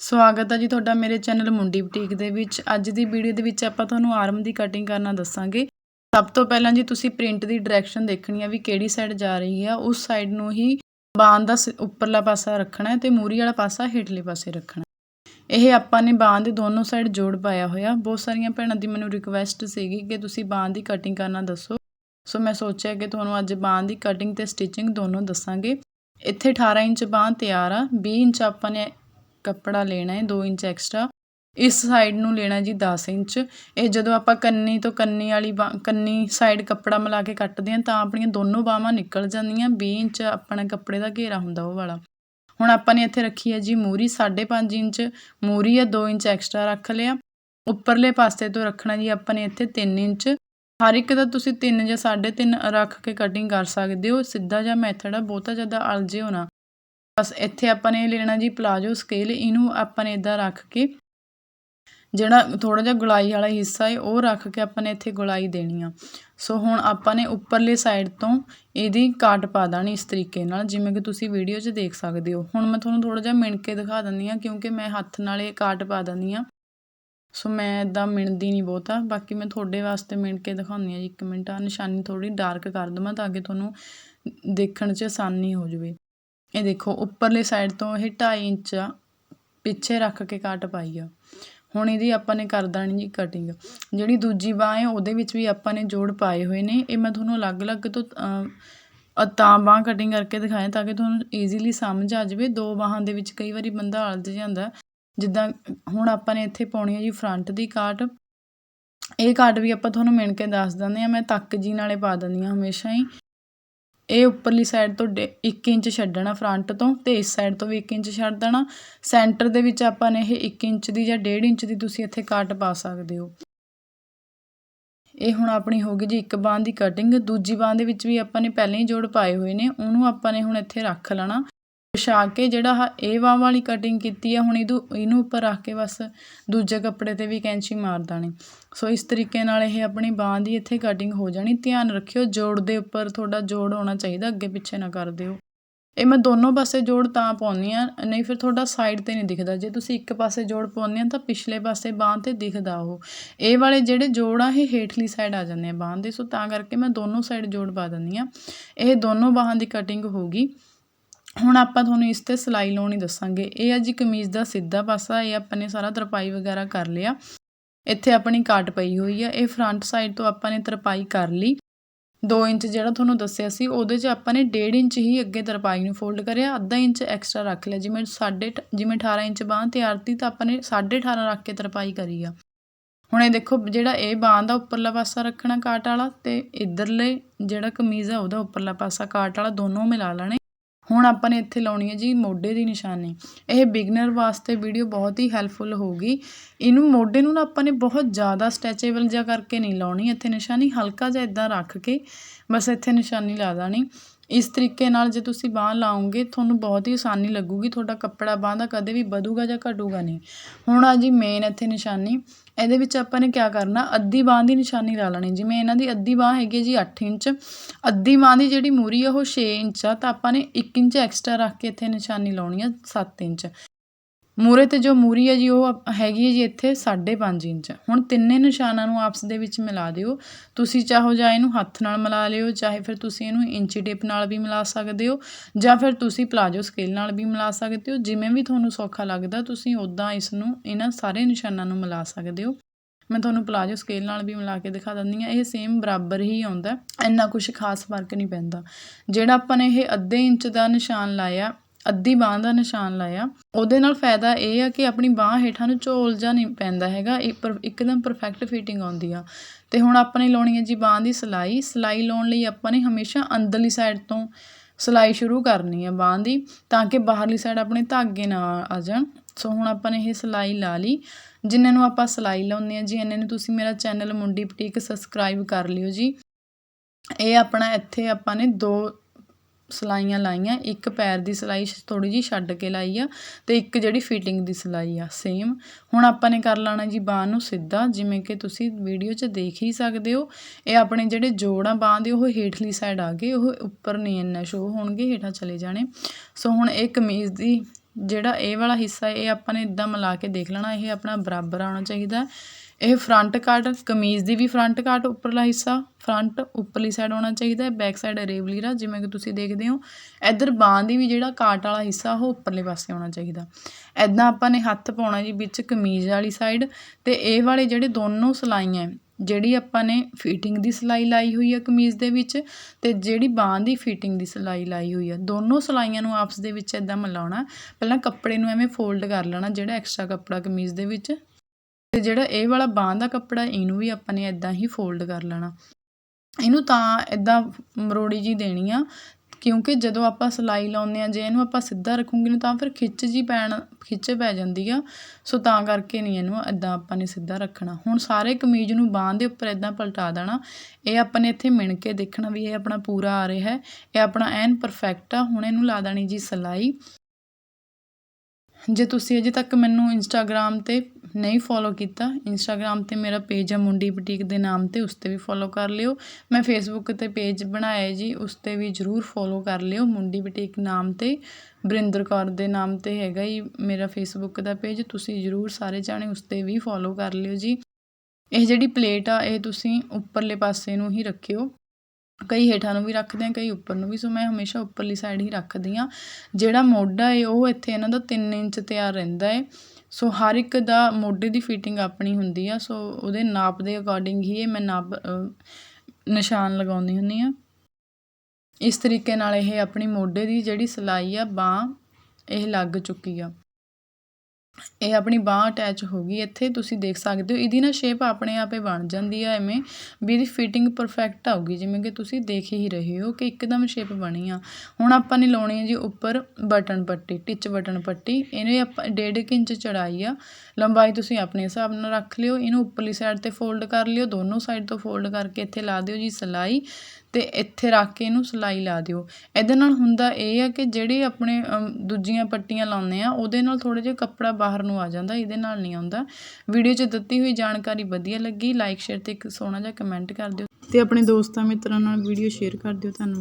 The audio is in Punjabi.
ਸਵਾਗਤ ਹੈ ਜੀ ਤੁਹਾਡਾ ਮੇਰੇ ਚੈਨਲ ਮੁੰਡੀ ਬੁਟੀਕ ਦੇ ਵਿੱਚ। ਅੱਜ ਦੀ ਵੀਡੀਓ ਦੇ ਵਿੱਚ ਆਪਾਂ ਤੁਹਾਨੂੰ ਆਰਮ ਦੀ ਕਟਿੰਗ ਕਰਨਾ ਦੱਸਾਂਗੇ। ਸਭ ਤੋਂ ਪਹਿਲਾਂ ਜੀ ਤੁਸੀਂ ਪ੍ਰਿੰਟ ਦੀ ਡਾਇਰੈਕਸ਼ਨ ਦੇਖਣੀ ਆ ਵੀ ਕਿਹੜੀ ਸਾਈਡ ਜਾ ਰਹੀ ਆ। ਉਸ ਸਾਈਡ ਨੂੰ ਹੀ ਬਾਂਹ ਦਾ ਸ- ਉੱਪਰਲਾ ਪਾਸਾ ਰੱਖਣਾ ਹੈ ਤੇ ਮੂਰੀ ਵਾਲਾ ਪਾਸਾ ਹੇਠਲੇ ਪਾਸੇ ਰੱਖਣਾ। ਇਹ ਆਪਾਂ ਨੇ ਬਾਂਹ ਦੇ ਦੋਨੋਂ ਸਾਈਡ ਜੋੜ ਪਾਇਆ ਹੋਇਆ। ਬਹੁਤ ਸਾਰੀਆਂ ਭੈਣਾਂ ਦੀ ਮੈਨੂੰ ਰਿਕੁਐਸਟ ਸੀਗੀ ਕਿ ਤੁਸੀਂ ਬਾਂਹ ਦੀ ਕਟਿੰਗ ਕਰਨਾ ਦੱਸੋ। ਸੋ ਮੈਂ ਸੋਚਿਆ ਕਿ ਤੁਹਾਨੂੰ ਅੱਜ ਬਾਂਹ ਦੀ ਕਟਿੰਗ ਤੇ ਸਟਿਚਿੰਗ ਦੋਨੋਂ ਦੱਸਾਂਗੇ। ਇੱਥੇ 18 ਇੰਚ ਬਾਂਹ ਤਿਆਰ ਆ। 20 ਇੰਚ ਆਪਾਂ ਨੇ ਕੱਪੜਾ ਲੈਣਾ ਹੈ 2 ਇੰਚ ਐਕਸਟਰਾ ਇਸ ਸਾਈਡ ਨੂੰ ਲੈਣਾ ਜੀ 10 ਇੰਚ। ਇਹ ਜਦੋਂ ਆਪਾਂ ਕੰਨੀ ਤੋਂ ਕੰਨੀ ਵਾਲੀ ਬਾਂਹ ਕੰਨੀ ਸਾਈਡ ਕੱਪੜਾ ਮਿਲਾ ਕੇ ਕੱਟਦੇ ਹਾਂ, ਤਾਂ ਆਪਣੀਆਂ ਦੋਨੋਂ ਬਾਹਾਂ ਨਿਕਲ ਜਾਂਦੀਆਂ। 20 ਇੰਚ ਆਪਣਾ ਕੱਪੜੇ ਦਾ ਘੇਰਾ ਹੁੰਦਾ ਉਹ ਵਾਲਾ। ਹੁਣ ਆਪਾਂ ਨੇ ਇੱਥੇ ਰੱਖੀ ਹੈ ਜੀ ਮੂਰੀ 5.5 ਇੰਚ ਮੂਰੀ ਹੈ 2 ਇੰਚ ਐਕਸਟਰਾ ਰੱਖ ਲਿਆ। ਉੱਪਰਲੇ ਪਾਸੇ ਤੋਂ ਰੱਖਣਾ ਜੀ ਆਪਾਂ ਨੇ ਇੱਥੇ 3 ਇੰਚ। ਹਰ ਇੱਕ ਦਾ ਤੁਸੀਂ 3 ਜਾਂ 3.5 ਰੱਖ ਕੇ ਕਟਿੰਗ ਕਰ ਸਕਦੇ ਹੋ। ਸਿੱਧਾ ਜਿਹਾ ਮੈਥਡ ਆ, ਬਹੁਤਾ ਜ਼ਿਆਦਾ ਅਲਝੇ ਹੋਣਾ ਬਸ ਇੱਥੇ ਆਪਾਂ ਨੇ ਲੈਣਾ ਜੀ ਪਲਾਜੋ ਸਕੇਲ ਇਹਨੂੰ ਆਪਾਂ ਨੇ ਇਦਾਂ ਰੱਖ ਕੇ ਜਿਹੜਾ ਥੋੜਾ ਜਿਹਾ ਗੁਲਾਈ ਵਾਲਾ ਹਿੱਸਾ ਹੈ, ਉਹ ਰੱਖ ਕੇ ਆਪਾਂ ਨੇ ਇੱਥੇ ਗੁਲਾਈ ਦੇਣੀ ਆ। ਸੋ ਹੁਣ ਆਪਾਂ ਨੇ ਉੱਪਰਲੇ ਸਾਈਡ ਤੋਂ ਇਹਦੀ ਕਾਟ ਪਾ ਦੇਣੀ ਇਸ ਤਰੀਕੇ ਨਾਲ, ਜਿਵੇਂ ਕਿ ਤੁਸੀਂ ਵੀਡੀਓ 'ਚ ਦੇਖ ਸਕਦੇ ਹੋ। ਹੁਣ ਮੈਂ ਤੁਹਾਨੂੰ ਥੋੜਾ ਜਿਹਾ ਮਿਣ ਕੇ ਦਿਖਾ ਦਿੰਦੀ ਆ, ਕਿਉਂਕਿ ਮੈਂ ਹੱਥ ਨਾਲ ਇਹ ਕਾਟ ਪਾ ਦਿੰਦੀ ਆ। ਸੋ ਮੈਂ ਇਦਾਂ ਮਿਣਦੀ ਨਹੀਂ ਬਹੁਤਾ, ਬਾਕੀ ਮੈਂ ਤੁਹਾਡੇ ਵਾਸਤੇ ਮਿਣ ਕੇ ਦਿਖਾਉਂਦੀ ਆ ਜੀ ਇੱਕ ਮਿੰਟ ਆ ਨਿਸ਼ਾਨੀ ਥੋੜੀ ਡਾਰਕ ਕਰ ਦਵਾਂ ਤਾਂ ਕਿ ਤੁਹਾਨੂੰ ਦੇਖਣ 'ਚ ਆਸਾਨੀ ਹੋ ਜਾਵੇ। ਇਹ ਦੇਖੋ, ਉੱਪਰਲੇ ਸਾਈਡ ਤੋਂ ਇਹ 2.5 ਇੰਚ ਆ, ਪਿੱਛੇ ਰੱਖ ਕੇ ਕਾਟ ਪਾਈ ਆ। ਹੁਣ ਇਹਦੀ ਆਪਾਂ ਨੇ ਕਰ ਦੇਣੀ ਜੀ ਕਟਿੰਗ ਜਿਹੜੀ ਦੂਜੀ ਬਾਹ ਹੈ, ਉਹਦੇ ਵਿੱਚ ਵੀ ਆਪਾਂ ਨੇ ਜੋੜ ਪਾਏ ਹੋਏ ਨੇ। ਇਹ ਮੈਂ ਤੁਹਾਨੂੰ ਅਲੱਗ-ਅਲੱਗ ਤੋਂ ਤਾਂ ਬਾਹ ਕਟਿੰਗ ਕਰਕੇ ਦਿਖਾਇਆ ਤਾਂ ਕਿ ਤੁਹਾਨੂੰ ਈਜ਼ੀਲੀ ਸਮਝ ਆ ਜਾਵੇ। ਦੋ ਬਾਹਾਂ ਦੇ ਵਿੱਚ ਕਈ ਵਾਰੀ ਬੰਦਾ ਅਲਝ ਜਾਂਦਾ। ਜਿੱਦਾਂ ਹੁਣ ਆਪਾਂ ਨੇ ਇੱਥੇ ਪਾਉਣੀ ਹੈ ਜੀ ਫਰੰਟ ਦੀ ਕਾਟ। ਇਹ ਕਾਟ ਵੀ ਆਪਾਂ ਤੁਹਾਨੂੰ ਮਿਣ ਕੇ ਦੱਸ ਦਿੰਦੇ ਆ। ਮੈਂ ਤੱਕ ਜੀ ਨਾਲੇ ਪਾ ਦਿੰਦੀ ਆ ਹਮੇਸ਼ਾ ਹੀ। ਇਹ ਉੱਪਰਲੀ ਸਾਈਡ ਤੋਂ ਡੇ ਇੱਕ ਇੰਚ ਛੱਡਣਾ ਫਰੰਟ ਤੋਂ ਅਤੇ ਇਸ ਸਾਈਡ ਤੋਂ ਵੀ ਇੱਕ ਇੰਚ ਛੱਡ ਦੇਣਾ। ਸੈਂਟਰ ਦੇ ਵਿੱਚ ਆਪਾਂ ਨੇ ਇਹ ਇੱਕ ਇੰਚ ਦੀ ਜਾਂ ਡੇਢ ਇੰਚ ਦੀ ਤੁਸੀਂ ਇੱਥੇ ਕੱਟ ਪਾ ਸਕਦੇ ਹੋ। ਇਹ ਹੁਣ ਆਪਣੀ ਹੋ ਗਈ ਜੀ ਇੱਕ ਬਾਂਹ ਦੀ ਕਟਿੰਗ ਦੂਜੀ ਬਾਂਹ ਦੇ ਵਿੱਚ ਵੀ ਆਪਾਂ ਨੇ ਪਹਿਲਾਂ ਹੀ ਜੋੜ ਪਾਏ ਹੋਏ ਨੇ। ਉਹਨੂੰ ਆਪਾਂ ਨੇ ਹੁਣ ਇੱਥੇ ਰੱਖ ਲੈਣਾ। ਵਿਛਾ ਕੇ ਜਿਹੜਾ ਆਹ ਇਹ ਬਾਂਹ ਵਾਲੀ ਕਟਿੰਗ ਕੀਤੀ ਆ, ਹੁਣ ਇਹਦੂ, ਇਹਨੂੰ ਉੱਪਰ ਰੱਖ ਕੇ ਬਸ ਦੂਜੇ ਕੱਪੜੇ ਤੇ ਵੀ ਕੈਂਚੀ ਮਾਰ ਦੇਣੀ। ਸੋ ਇਸ ਤਰੀਕੇ ਨਾਲ ਇਹ ਆਪਣੀ ਬਾਂਹ ਦੀ ਇੱਥੇ ਕਟਿੰਗ ਹੋ ਜਾਣੀ। ਧਿਆਨ ਰੱਖਿਓ, ਜੋੜ ਦੇ ਉੱਪਰ ਤੁਹਾਡਾ ਜੋੜ ਹੋਣਾ ਚਾਹੀਦਾ, ਅੱਗੇ ਪਿੱਛੇ ਨਾ ਕਰ ਦਿਓ। ਇਹ ਮੈਂ ਦੋਨੋਂ ਪਾਸੇ ਜੋੜ ਤਾਂ ਪਾਉਂਦੀ ਆ ਨਹੀਂ ਫਿਰ ਤੁਹਾਡਾ ਸਾਈਡ ਤੇ ਨਹੀਂ ਦਿਖਦਾ। ਜੇ ਤੁਸੀਂ ਇੱਕ ਪਾਸੇ ਜੋੜ ਪਾਉਂਦੇ ਆ ਤਾਂ ਪਿਛਲੇ ਪਾਸੇ ਬਾਂਹ ਤੇ ਦਿਖਦਾ ਉਹ। ਇਹ ਵਾਲੇ ਜਿਹੜੇ ਜੋੜ ਆ, ਇਹ ਹੇਠਲੀ ਸਾਈਡ ਆ ਜਾਂਦੇ ਆ ਬਾਂਹ ਦੇ। ਸੋ ਤਾਂ ਕਰਕੇ ਮੈਂ ਦੋਨੋਂ ਸਾਈਡ ਜੋੜ ਪਾ ਦਿੰਦੀ ਆ ਇਹ ਦੋਨੋਂ ਬਾਹਾਂ ਦੀ ਕਟਿੰਗ ਹੋਊਗੀ ਹੁਣ ਆਪਾਂ ਤੁਹਾਨੂੰ ਇਸ ਤੇ ਸਿਲਾਈ ਲਾਉਣੀ ਦੱਸਾਂਗੇ। ਇਹ ਆ ਜੀ ਕਮੀਜ਼ ਦਾ ਸਿੱਧਾ ਪਾਸਾ, ਇਹ ਆਪਾਂ ਨੇ ਸਾਰਾ ਤਰਪਾਈ ਵਗੈਰਾ ਕਰ ਲਿਆ। ਇੱਥੇ ਆਪਣੀ ਕਾਟ ਪਈ ਹੋਈ ਆ। ਇਹ ਫਰੰਟ ਸਾਈਡ ਤੋਂ ਆਪਾਂ ਨੇ ਤਰਪਾਈ ਕਰ ਲਈ। 2 ਇੰਚ ਜਿਹੜਾ ਤੁਹਾਨੂੰ ਦੱਸਿਆ ਸੀ, ਉਹਦੇ 'ਚ ਆਪਾਂ ਨੇ 1.5 ਇੰਚ ਹੀ ਅੱਗੇ ਤਰਪਾਈ ਨੂੰ ਫੋਲਡ ਕਰਿਆ। ਅੱਧਾ ਇੰਚ ਐਕਸਟਰਾ ਰੱਖ ਲਿਆ। ਜਿਵੇਂ ਸਾਢੇ ਜਿਵੇਂ 18 ਇੰਚ ਬਾਂਹ ਤਿਆਰ ਤੀ, ਤਾਂ ਆਪਾਂ ਨੇ 18.5 ਰੱਖ ਕੇ ਤਰਪਾਈ ਕਰੀ ਆ। ਹੁਣ ਇਹ ਦੇਖੋ, ਜਿਹੜਾ ਇਹ ਬਾਂਹ ਦਾ ਉੱਪਰਲਾ ਪਾਸਾ ਰੱਖਣਾ ਕਾਟ ਵਾਲਾ ਤੇ ਇਧਰਲੇ ਜਿਹੜਾ ਕਮੀਜ਼ ਆ, ਉਹਦਾ ਉੱਪਰਲਾ ਪਾਸਾ ਕਾਟ ਵਾਲਾ, ਦੋਨੋਂ ਮਿਲਾ ਲੈਣੇ। ਹੁਣ ਆਪਾਂ ਨੇ ਇੱਥੇ ਲਾਉਣੀ ਹੈ ਜੀ ਮੋਢੇ ਦੀ ਨਿਸ਼ਾਨੀ। ਇਹ ਬਿਗਨਰ ਵਾਸਤੇ ਵੀਡੀਓ ਬਹੁਤ ਹੀ ਹੈਲਪਫੁਲ ਹੋਊਗੀ। ਇਹਨੂੰ ਮੋਢੇ ਨੂੰ ਨਾ ਆਪਾਂ ਨੇ ਬਹੁਤ ਜ਼ਿਆਦਾ ਸਟ੍ਰੈਚੇਬਲ ਜਿਹਾ ਕਰਕੇ ਨਹੀਂ ਲਾਉਣੀ। ਇੱਥੇ ਨਿਸ਼ਾਨੀ ਹਲਕਾ ਜਿਹਾ ਇਦਾਂ ਰੱਖ ਕੇ ਬਸ ਇੱਥੇ ਨਿਸ਼ਾਨੀ ਲਾ ਦੇਣੀ। ਇਸ ਤਰੀਕੇ ਨਾਲ ਜੇ ਤੁਸੀਂ ਬਾਂਹ ਲਾਓਗੇ, ਤੁਹਾਨੂੰ ਬਹੁਤ ਹੀ ਆਸਾਨੀ ਲੱਗੂਗੀ, ਤੁਹਾਡਾ ਕੱਪੜਾ ਬਾਂਹ ਦਾ ਕਦੇ ਵੀ ਵਧੂਗਾ ਜਾਂ ਘਟੂਗਾ ਨਹੀਂ। ਹੁਣ ਆ ਜੀ ਮੇਨ ਇੱਥੇ ਨਿਸ਼ਾਨੀ। ਇਹਦੇ ਵਿੱਚ ਆਪਾਂ ਨੇ ਕਿਆ ਕਰਨਾ, ਅੱਧੀ ਬਾਂਹ ਦੀ ਨਿਸ਼ਾਨੀ ਲਾ ਲੈਣੀ। ਜਿਵੇਂ ਇਹਨਾਂ ਦੀ ਅੱਧੀ ਬਾਂਹ ਹੈਗੀ ਜੀ 8 ਇੰਚ, ਅੱਧੀ ਬਾਂਹ ਦੀ ਜਿਹੜੀ ਮੂਰੀ ਆ ਉਹ 6 ਇੰਚ ਆ, ਤਾਂ ਆਪਾਂ ਨੇ 1 ਇੰਚ ਐਕਸਟਰਾ ਰੱਖ ਕੇ ਇੱਥੇ ਨਿਸ਼ਾਨੀ ਲਾਉਣੀ ਆ 7 ਇੰਚ। ਮੂਹਰੇ ਤੇ ਜੋ ਮੂਹਰੀ ਹੈ ਜੀ, ਉਹ ਹੈਗੀ ਹੈ ਜੀ ਇੱਥੇ 5.5 ਇੰਚ। ਹੁਣ ਤਿੰਨੇ ਨਿਸ਼ਾਨਾਂ ਨੂੰ ਆਪਸ ਦੇ ਵਿੱਚ ਮਿਲਾ ਦਿਓ। ਤੁਸੀਂ ਚਾਹੋ ਜਾਂ ਇਹਨੂੰ ਹੱਥ ਨਾਲ ਮਿਲਾ ਲਿਓ, ਚਾਹੇ ਫਿਰ ਤੁਸੀਂ ਇਹਨੂੰ ਇੰਚੀ ਟੇਪ ਨਾਲ ਵੀ ਮਿਲਾ ਸਕਦੇ ਹੋ, ਜਾਂ ਫਿਰ ਤੁਸੀਂ ਪਲਾਜੋ ਸਕੇਲ ਨਾਲ ਵੀ ਮਿਲਾ ਸਕਦੇ ਹੋ। ਜਿਵੇਂ ਵੀ ਤੁਹਾਨੂੰ ਸੌਖਾ ਲੱਗਦਾ, ਤੁਸੀਂ ਉਦਾਂ ਇਸ ਨੂੰ ਇਹਨਾਂ ਸਾਰੇ ਨਿਸ਼ਾਨਾਂ ਨੂੰ ਮਿਲਾ ਸਕਦੇ ਹੋ। ਮੈਂ ਤੁਹਾਨੂੰ ਪਲਾਜੋ ਸਕੇਲ ਨਾਲ ਵੀ ਮਿਲਾ ਕੇ ਦਿਖਾ ਦਿੰਦੀ ਆ ਇਹ ਸੇਮ ਬਰਾਬਰ ਹੀ ਆਉਂਦਾ। ਇੰਨਾ ਕੁਝ ਖਾਸ ਫ਼ਰਕ ਨਹੀਂ ਪੈਂਦਾ। ਜਿਹੜਾ ਆਪਾਂ ਨੇ ਇਹ ਅੱਧੇ ਇੰਚ ਦਾ ਨਿਸ਼ਾਨ ਲਾਇਆ ਅੱਧੀ ਬਾਹ ਦਾ ਨਿਸ਼ਾਨ ਲਾਇਆ। ਉਹਦੇ ਨਾਲ ਫਾਇਦਾ ਇਹ ਆ ਕਿ ਆਪਣੀ ਬਾਹ ਹੇਠਾਂ ਨੂੰ ਝੋਲ ਜਾਂ ਨਹੀਂ ਪੈਂਦਾ ਹੈਗਾ, ਇਹ ਪਰ, ਇੱਕਦਮ ਪਰਫੈਕਟ ਫਿਟਿੰਗ ਆਉਂਦੀ ਆ। ਤੇ ਹੁਣ ਆਪਾਂ ਨੇ ਲਾਉਣੀ ਹੈ ਜੀ ਬਾਹ ਦੀ ਸਿਲਾਈ। ਸਿਲਾਈ ਲਾਉਣ ਲਈ ਆਪਾਂ ਨੇ ਹਮੇਸ਼ਾ ਅੰਦਰਲੀ ਸਾਈਡ ਤੋਂ ਸਿਲਾਈ ਸ਼ੁਰੂ ਕਰਨੀ ਹੈ ਬਾਹ ਦੀ, ਤਾਂ ਕਿ ਬਾਹਰਲੀ ਸਾਈਡ ਆਪਣੇ ਧਾਗੇ ਨਾ ਆ ਜਾਣ। ਸੋ ਹੁਣ ਆਪਾਂ ਨੇ ਇਹ ਸਿਲਾਈ ਲਾ ਲਈ। ਜਿੰਨੇ ਨੂੰ ਆਪਾਂ ਸਿਲਾਈ ਲਾਉਂਦੇ ਆ ਜੀ ਇਹਨਾਂ ਨੂੰ ਤੁਸੀਂ ਮੇਰਾ ਚੈਨਲ ਮੁੰਡੀ ਬੁਟੀਕ ਸਬਸਕ੍ਰਾਈਬ ਕਰ ਲਿਓ ਜੀ। ਇਹ ਆਪਣਾ ਇੱਥੇ ਆਪਾਂ ਨੇ ਦੋ ਸਿਲਾਈਆਂ ਲਾਈਆਂ, ਇੱਕ ਪੈਰ ਦੀ ਸਿਲਾਈ ਥੋੜ੍ਹੀ ਜਿਹੀ ਛੱਡ ਕੇ ਲਾਈ ਆ ਅਤੇ ਇੱਕ ਜਿਹੜੀ ਫਿਟਿੰਗ ਦੀ ਸਿਲਾਈ ਆ ਸੇਮ ਹੁਣ ਆਪਾਂ ਨੇ ਕਰ ਲੈਣਾ ਜੀ ਬਾਂਹ ਨੂੰ ਸਿੱਧਾ, ਜਿਵੇਂ ਕਿ ਤੁਸੀਂ ਵੀਡੀਓ 'ਚ ਦੇਖ ਹੀ ਸਕਦੇ ਹੋ। ਇਹ ਆਪਣੇ ਜਿਹੜੇ ਜੋੜ ਆ ਬਾਂਹ ਦੇ, ਉਹ ਹੇਠਲੀ ਸਾਈਡ ਆ ਗਏ, ਉਹ ਉੱਪਰ ਨਹੀਂ ਇੰਨਾ ਸ਼ੋ ਹੋਣਗੇ, ਹੇਠਾਂ ਚਲੇ ਜਾਣੇ। ਸੋ ਹੁਣ ਇਹ ਕਮੀਜ਼ ਦੀ ਜਿਹੜਾ ਇਹ ਵਾਲਾ ਹਿੱਸਾ, ਇਹ ਆਪਾਂ ਨੇ ਇਦਾਂ ਮਿਲਾ ਕੇ ਦੇਖ ਲੈਣਾ, ਇਹ ਆਪਣਾ ਬਰਾਬਰ ਆਉਣਾ ਚਾਹੀਦਾ। ਇਹ ਫਰੰਟ ਕਾਟ ਕਮੀਜ਼ ਦੀ ਵੀ ਫਰੰਟ ਕਾਟ ਉੱਪਰਲਾ ਹਿੱਸਾ ਫਰੰਟ ਉੱਪਰਲੀ ਸਾਈਡ ਹੋਣਾ ਚਾਹੀਦਾ ਹੈ ਬੈਕ ਸਾਈਡ ਰੇਵਲੀਰਾ ਜਿਵੇਂ ਕਿ ਤੁਸੀਂ ਦੇਖਦੇ ਹੋ। ਇੱਧਰ ਬਾਂਹ ਦੀ ਵੀ ਜਿਹੜਾ ਕਾਟ ਵਾਲਾ ਹਿੱਸਾ, ਉਹ ਉੱਪਰਲੇ ਪਾਸੇ ਹੋਣਾ ਚਾਹੀਦਾ। ਐਦਾਂ ਆਪਾਂ ਨੇ ਹੱਥ ਪਾਉਣਾ ਜੀ ਵਿੱਚ ਕਮੀਜ਼ ਵਾਲੀ ਸਾਈਡ ਤੇ ਇਹ ਵਾਲੇ ਜਿਹੜੇ ਦੋਨੋਂ ਸਲਾਈਆਂ ਜਿਹੜੀ ਆਪਾਂ ਨੇ ਫਿਟਿੰਗ ਦੀ ਸਿਲਾਈ ਲਾਈ ਹੋਈ ਹੈ ਕਮੀਜ਼ ਦੇ ਵਿੱਚ ਤੇ ਜਿਹੜੀ ਬਾਂਹ ਦੀ ਫਿਟਿੰਗ ਦੀ ਸਿਲਾਈ ਲਾਈ ਹੋਈ ਹੈ। ਦੋਨੋਂ ਸਲਾਈਆਂ ਨੂੰ ਆਪਸ ਦੇ ਵਿੱਚ ਇਦਾਂ ਮਿਲਾਉਣਾ, ਪਹਿਲਾਂ ਕੱਪੜੇ ਨੂੰ ਐਵੇਂ ਫੋਲਡ ਕਰ ਲੈਣਾ, ਜਿਹੜਾ ਐਕਸਟਰਾ ਕੱਪੜਾ ਕਮੀਜ਼ ਦੇ ਵਿੱਚ ਅਤੇ ਜਿਹੜਾ ਇਹ ਵਾਲਾ ਬਾਂਹ ਦਾ ਕੱਪੜਾ, ਇਹਨੂੰ ਵੀ ਆਪਾਂ ਨੇ ਇੱਦਾਂ ਹੀ ਫੋਲਡ ਕਰ ਲੈਣਾ। ਇਹਨੂੰ ਤਾਂ ਇੱਦਾਂ ਮਰੋੜੀ ਜੀ ਦੇਣੀ ਆ, ਕਿਉਂਕਿ ਜਦੋਂ ਆਪਾਂ ਸਿਲਾਈ ਲਾਉਂਦੇ ਆ, ਜੇ ਇਹਨੂੰ ਆਪਾਂ ਸਿੱਧਾ ਰੱਖੂਗੇ ਨਾ ਤਾਂ ਫਿਰ ਖਿੱਚ ਜੀ ਪੈਣ, ਖਿੱਚ ਪੈ ਜਾਂਦੀ ਆ। ਸੋ ਤਾਂ ਕਰਕੇ ਨਹੀਂ ਇਹਨੂੰ ਇਦਾਂ ਆਪਾਂ ਨੇ ਸਿੱਧਾ ਰੱਖਣਾ। ਹੁਣ ਸਾਰੇ ਕਮੀਜ਼ ਨੂੰ ਬਾਂਹ ਦੇ ਉੱਪਰ ਇਦਾਂ ਪਲਟਾ ਦੇਣਾ। ਇਹ ਆਪਾਂ ਨੇ ਇੱਥੇ ਮਿਣ ਕੇ ਦੇਖਣਾ ਵੀ ਇਹ ਆਪਣਾ ਪੂਰਾ ਆ ਰਿਹਾ ਹੈ। ਇਹ ਆਪਣਾ ਐਨ ਪਰਫੈਕਟ ਆ। ਹੁਣ ਇਹਨੂੰ ਲਾ ਦੇਣੀ ਜੀ ਸਿਲਾਈ। ਜੇ ਤੁਸੀਂ ਅਜੇ ਤੱਕ ਮੈਨੂੰ ਇੰਸਟਾਗ੍ਰam ਤੇ ਨਹੀਂ ਫੋਲੋ ਕੀਤਾ। ਇੰਸਟਾਗ੍ਰਾਮ ਤੇ ਮੇਰਾ ਪੇਜ ਹੈ ਮੁੰਡੀ ਬੁਟੀਕ ਦੇ ਨਾਮ ਤੇ, ਉਸ ਤੇ ਵੀ ਫੋਲੋ ਕਰ ਲਿਓ। ਮੈਂ ਫੇਸਬੁੱਕ ਤੇ ਪੇਜ ਬਣਾਇਆ ਜੀ, ਉਸ ਤੇ ਵੀ ਜਰੂਰ ਫੋਲੋ ਕਰ ਲਿਓ ਮੁੰਡੀ ਬੁਟੀਕ ਨਾਮ ਤੇ। ਬਰਿੰਦਰ ਕੌਰ ਦੇ ਨਾਮ ਤੇ ਹੈਗਾ ਹੀ ਮੇਰਾ ਫੇਸਬੁੱਕ ਦਾ ਪੇਜ ਤੁਸੀਂ ਜਰੂਰ ਸਾਰੇ ਜਾਣੇ ਉਸ ਤੇ ਵੀ ਫੋਲੋ ਕਰ ਲਿਓ ਜੀ। ਇਹ ਜਿਹੜੀ ਪਲੇਟ ਆ, ਇਹ ਤੁਸੀਂ ਉੱਪਰਲੇ ਪਾਸੇ ਨੂੰ ਹੀ ਰੱਖਿਓ। ਕਈ ਹੇਠਾਂ ਨੂੰ ਵੀ ਰੱਖਦੇ ਹਾਂ ਕਈ ਉੱਪਰ ਨੂੰ ਵੀ, ਸੋ ਮੈਂ ਹਮੇਸ਼ਾ ਉੱਪਰਲੀ ਸਾਈਡ ਹੀ ਰੱਖਦੀ ਹਾਂ ਜਿਹੜਾ ਮੋਢਾ ਹੈ ਉਹ ਇੱਥੇ ਇਹਨਾਂ ਦਾ ਤਿੰਨ ਇੰਚ ਤਿਆਰ ਰਹਿੰਦਾ ਹੈ ਸੋ ਹਰ ਇੱਕ ਦਾ ਮੋਢੇ ਦੀ ਫਿਟਿੰਗ ਆਪਣੀ ਹੁੰਦੀ ਆ, ਸੋ ਉਹਦੇ ਨਾਪ ਦੇ ਅਕੋਰਡਿੰਗ ਹੀ ਇਹ ਮੈਂ ਨਾਪ ਨਿਸ਼ਾਨ ਲਗਾਉਂਦੀ ਹੁੰਦੀ ਆ। ਇਸ ਤਰੀਕੇ ਨਾਲ ਇਹ ਆਪਣੀ ਮੋਢੇ ਦੀ ਜਿਹੜੀ ਸਿਲਾਈ ਆ, ਬਾਹ, ਇਹ ਲੱਗ ਚੁੱਕੀ ਆ। ਇਹ ਆਪਣੀ ਬਾਂਹ ਅਟੈਚ ਹੋ ਗਈ, ਇੱਥੇ ਤੁਸੀਂ ਦੇਖ ਸਕਦੇ ਹੋ, ਇਹਦੀ ਨਾ ਸ਼ੇਪ ਆਪਣੇ ਆਪ ਹੀ ਬਣ ਜਾਂਦੀ ਆ, ਐਵੇਂ ਵੀ ਇਹਦੀ ਫਿਟਿੰਗ ਪਰਫੈਕਟ ਆਊਗੀ ਜਿਵੇਂ ਕਿ ਤੁਸੀਂ ਦੇਖ ਹੀ ਰਹੇ ਹੋ ਕਿ ਇੱਕਦਮ ਸ਼ੇਪ ਬਣੀ ਆ। ਹੁਣ ਆਪਾਂ ਨੇ ਲਾਉਣੀ ਹੈ ਜੀ ਉੱਪਰ ਬਟਨ ਪੱਟੀ, ਟਿਚ ਬਟਨ ਪੱਟੀ, ਇਹਨੇ ਆਪਾਂ 1.5 ਇੰਚ ਚੜਾਈ ਆ, ਲੰਬਾਈ ਤੁਸੀਂ ਆਪਣੇ ਹਿਸਾਬ ਨਾਲ ਰੱਖ ਲਿਓ, ਇਹਨੂੰ ਉੱਪਰਲੀ ਸਾਈਡ ਤੇ ਫੋਲਡ ਕਰ ਲਿਓ, ਦੋਨੋਂ ਸਾਈਡ ਤੋਂ ਫੋਲਡ ਕਰਕੇ ਇੱਥੇ ਲਾ ਦਿਓ ਜੀ ਸਿਲਾਈ ਅਤੇ ਇੱਥੇ ਰੱਖ ਕੇ ਇਹਨੂੰ ਸਿਲਾਈ ਲਾ ਦਿਓ। ਇਹਦੇ ਨਾਲ ਹੁੰਦਾ ਇਹ ਆ ਕਿ ਜਿਹੜੇ ਆਪਣੇ ਦੂਜੀਆਂ ਪੱਟੀਆਂ ਲਾਉਂਦੇ ਹਾਂ ਉਹਦੇ ਨਾਲ ਥੋੜ੍ਹਾ ਜਿਹਾ ਕੱਪੜਾ ਬਾਹਰ ਨੂੰ ਆ ਜਾਂਦਾ, ਇਹਦੇ ਨਾਲ ਨਹੀਂ ਆਉਂਦਾ। ਵੀਡੀਓ 'ਚ ਦਿੱਤੀ ਹੋਈ ਜਾਣਕਾਰੀ ਵਧੀਆ ਲੱਗੀ ਲਾਈਕ ਸ਼ੇਅਰ ਤੇ ਇੱਕ ਸੋਹਣਾ ਜਿਹਾ ਕਮੈਂਟ ਕਰ ਦਿਓ। ਅਤੇ ਆਪਣੇ ਦੋਸਤਾਂ ਮਿੱਤਰਾਂ ਨਾਲ ਵੀਡੀਓ ਸ਼ੇਅਰ ਕਰ ਦਿਓ। ਧੰਨਵਾਦ।